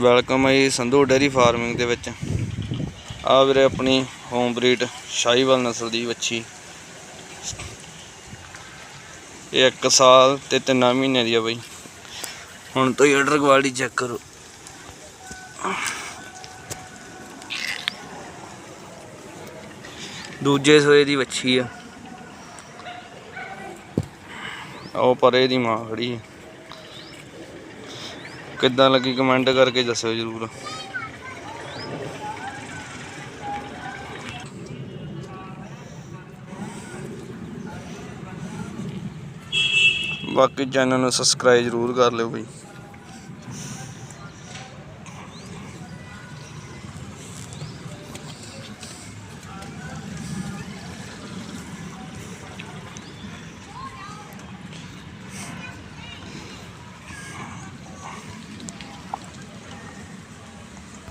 Welcome ਹੈ ਜੀ Sandhu dairy farming ਦੇ ਵਿੱਚ। ਆ ਵੀਰੇ ਆਪਣੀ ਹੋਮ ਬਰੀਡ ਸ਼ਾਹੀਵਾਲ ਨਸਲ ਦੀ ਵੱਛੀ। ਇਹ 1 ਸਾਲ ਤੇ 3 ਮਹੀਨੇ ਦੀ ਆ ਬਈ। ਹੁਣ ਤੋਂ ਹੀ ਆਰਡਰ ਕੁਆਲਿਟੀ ਚੈੱਕ ਕਰੋ। ਦੂਜੇ ਸੋਏ ਦੀ ਵੱਛੀ ਆ। ਉਹ ਪਰੇ ਦੀ ਮਾਂ ਖੜੀ ਹੈ ਕਿੱਦਾਂ ਲੱਗੀ ਕਮੈਂਟ ਕਰਕੇ ਦੱਸਿਓ ਜਰੂਰ। ਬਾਕੀ ਚੈਨਲ ਨੂੰ ਸਬਸਕ੍ਰਾਈਬ ਜਰੂਰ ਕਰ ਲਿਓ ਬਈ।